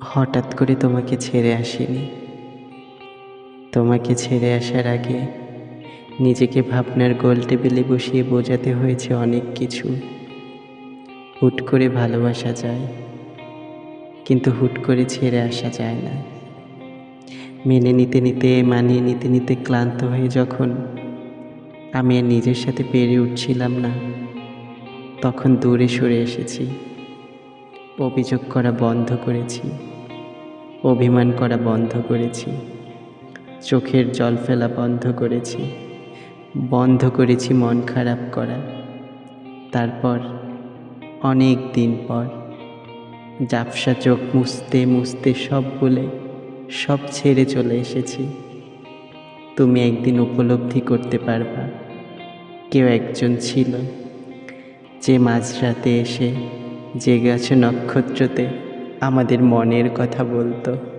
হঠাৎ করে তোমাকে ছেড়ে আসিনি। তোমাকে ছেড়ে আসার আগে নিজেকে ভাবনার গোল টেবিলে বসিয়ে বোঝাতে হয়েছে অনেক কিছু। হুট করে ভালোবাসা যায়, কিন্তু হুট করে ছেড়ে আসা যায় না। মেনে নিতে নিতে, মানিয়ে নিতে নিতে ক্লান্ত হয়ে যখন আমি আর নিজের সাথে পেরে উঠছিলাম না, তখন দূরে সরে এসেছি। অভিযোগ করা বন্ধ করেছি। অভিমান করা বন্ধ করেছি। চোখের জল ফেলা বন্ধ করেছি। বন্ধ করেছি মন খারাপ করা। তারপর অনেক দিন পর জাপসা চোখ মুছতে মুছতে সব বলে সব ছেড়ে চলে এসেছি। তুমি একদিন উপলব্ধি করতে পারবা। কেউ একজন ছিল যে মাঝরাতে এসে জেগে আছে নক্ষত্রতে আমাদের মনের কথা বলতো।